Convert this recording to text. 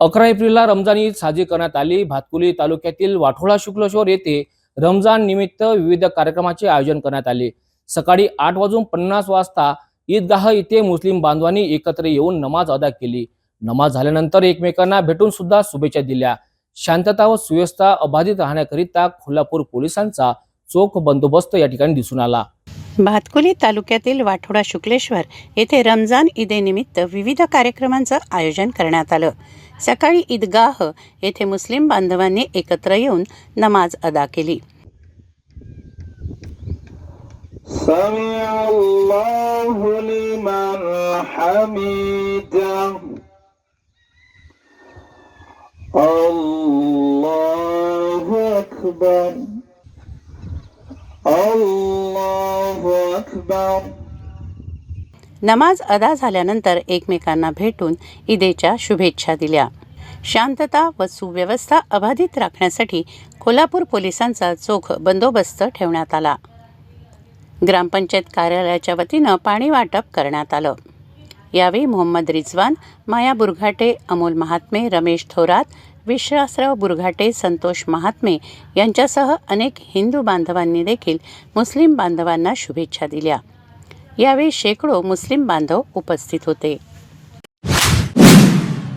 अकरा एप्रिलला रमजान ईद साजरी करण्यात आली. भातकुली तालुक्यातील वाठोळा शुक्लेश्वर येथे रमजान निमित्त विविध कार्यक्रमाचे आयोजन करण्यात आले. सकाळी आठ वाजून पन्नास वाजता ईदगाह इथे मुस्लिम बांधवांनी एकत्र येऊन नमाज अदा केली. नमाज झाल्यानंतर एकमेकांना भेटून सुद्धा शुभेच्छा दिल्या. शांतता व सुव्यवस्था अबाधित राहण्याकरिता कोल्हापूर पोलिसांचा चोख बंदोबस्त या ठिकाणी दिसून आला. भातकुली तालुक्यातील वाठोडा शुक्लेश्वर येथे रमजान ईदेनिमित्त विविध कार्यक्रमांचं आयोजन करण्यात आलं. सकाळी ईदगाह येथे मुस्लिम बांधवांनी एकत्र येऊन नमाज अदा केली. अल्लाहु अकबर. नमाज अदा झाल्यानंतर एकमेकांना भेटून ईदेच्या शुभेच्छा दिल्या. शांतता व सुव्यवस्था अबाधित राखण्यासाठी कोल्हापूर पोलिसांचा चोख बंदोबस्त ठेवण्यात आला. ग्रामपंचायत कार्यालयाच्या वतीनं पाणी वाटप करण्यात आलं. यावेळी मोहम्मद रिजवान माया बुरघाटे अमोल महात्मे रमेश थोरात विश्वासराव बुरघाटे संतोष महात्मे यांच्यासह अनेक हिंदू बांधवांनी देखील मुस्लिम बांधवांना शुभेच्छा दिल्या. यावेळी शेकडो मुस्लिम बांधव उपस्थित होते.